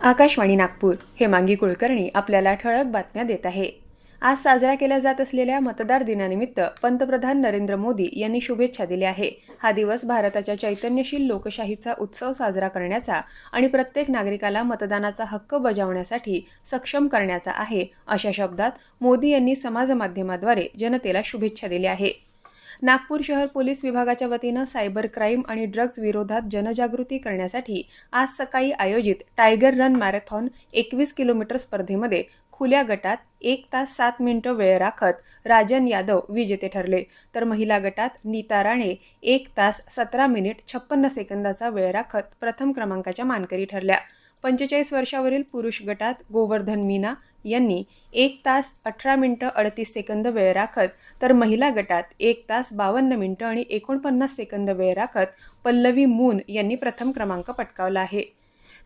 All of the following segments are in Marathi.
आकाशवाणी नागपूर हे मांगी कुलकर्णी आपल्याला ठळक बातम्या देत आहे. आज साजरा केल्या जात असलेल्या मतदार दिनानिमित्त पंतप्रधान नरेंद्र मोदी यांनी शुभेच्छा दिल्या आहे. हा दिवस भारताच्या चैतन्यशील लोकशाहीचा उत्सव साजरा करण्याचा आणि प्रत्येक नागरिकाला मतदानाचा हक्क बजावण्यासाठी सक्षम करण्याचा आहे अशा शब्दात मोदी यांनी समाजमाध्यमाद्वारे जनतेला शुभेच्छा दिल्या आहे. नागपूर शहर पोलीस विभागाच्या वतीनं सायबर क्राईम आणि ड्रग्ज विरोधात जनजागृती करण्यासाठी आज सकाळी आयोजित टायगर रन मॅरेथॉन एकवीस किलोमीटर स्पर्धेमध्ये खुल्या गटात एक तास सात मिनिटं वेळ राखत राजन यादव विजेते ठरले. तर महिला गटात नीता राणे एक तास सतरा मिनिट छप्पन्न सेकंदाचा वेळ राखत प्रथम क्रमांकाच्या मानकरी ठरल्या. पंचेचाळीस वर्षावरील पुरुष गटात गोवर्धन मीना यांनी एक तास अठरा मिनटं अडतीस सेकंद वेळ राखत तर महिला गटात एक तास बावन्न मिनटं आणि एकोणपन्नास सेकंद वेळ राखत पल्लवी मून यांनी प्रथम क्रमांक पटकावला आहे.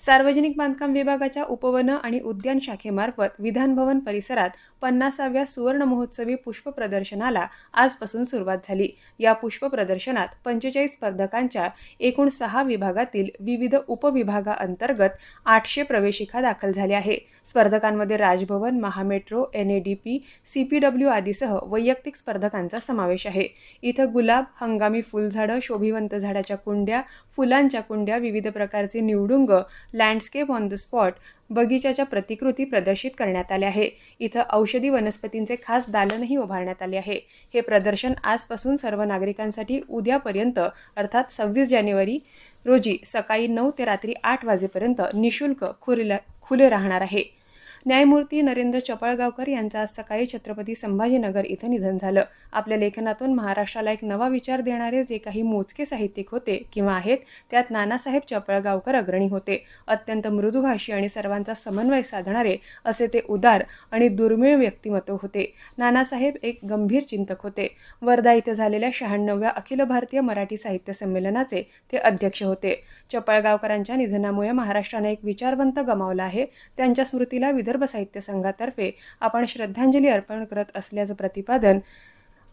सार्वजनिक बांधकाम विभागाच्या उपवन आणि उद्यान शाखेमार्फत विधानभवन परिसरात पन्नासाव्या सुवर्ण महोत्सवी पुष्प प्रदर्शनाला आजपासून सुरुवात झाली. या पुष्प प्रदर्शनात पंचेचाळीस स्पर्धकांच्या एकूण सहा विभागातील विविध उपविभागाअंतर्गत आठशे प्रवेशिका दाखल झाल्या आहे स्पर्धकांमध्ये Rajbhavan MahaMetro N A D P C P W आदीसह वैयक्तिक स्पर्धकांचा समावेश आहे. इथं गुलाब हंगामी फुलझाडं शोभिवंत झाडाच्या कुंड्या फुलांच्या कुंड्या विविध प्रकारचे निवडुंग लँडस्केप ऑन द स्पॉट बगीच्याच्या प्रतिकृती प्रदर्शित करण्यात आल्या आहे. इथं औषधी वनस्पतींचे खास दालनही उभारण्यात आले आहे. हे प्रदर्शन आजपासून सर्व नागरिकांसाठी उद्यापर्यंत अर्थात सव्वीस जानेवारी रोजी सकाळी नऊ ते रात्री आठ वाजेपर्यंत निशुल्क खुले खुले राहणार आहे. न्यायमूर्ती नरेंद्र चपळगावकर यांचं आज सकाळी छत्रपती संभाजीनगर इथं निधन झालं. आपल्या लेखनातून महाराष्ट्राला एक नवा विचार देणारे जे काही मोजके साहित्यिक होते किंवा आहेत त्यात नानासाहेब चपळगावकर अग्रणी होते. अत्यंत मृदुभाषी आणि सर्वांचा समन्वय साधणारे असे ते उदार आणि दुर्मिळ व्यक्तिमत्व होते. नानासाहेब एक गंभीर चिंतक होते. वर्धा इथं झालेल्या शहाण्णव्या अखिल भारतीय मराठी साहित्य संमेलनाचे ते अध्यक्ष होते. चपळगावकरांच्या निधनामुळे महाराष्ट्राने एक विचारवंत गमावला आहे. त्यांच्या स्मृतीला विदर्भ विदर्भ साहित्य संघातर्फे आपण श्रद्धांजली अर्पण करत असल्याचं प्रतिपादन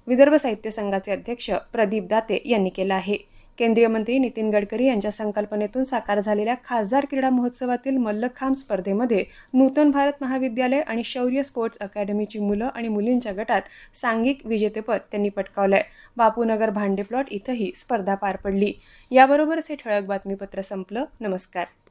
विदर्भ साहित्य संघाचे अध्यक्ष प्रदीप दाते यांनी केलं आहे. केंद्रीय मंत्री नितीन गडकरी यांच्या संकल्पनेतून साकार झालेल्या खासदार क्रीडा महोत्सवातील मल्लखांब स्पर्धेमध्ये नूतन भारत महाविद्यालय आणि शौर्य स्पोर्ट्स अकॅडमीची मुलं आणि मुलींच्या गटात सांघिक विजेतेपद त्यांनी पटकावलंय. बापूनगर भांडे प्लॉट इथंही स्पर्धा पार पडली. याबरोबरच हे ठळक बातमीपत्र संपलं. नमस्कार.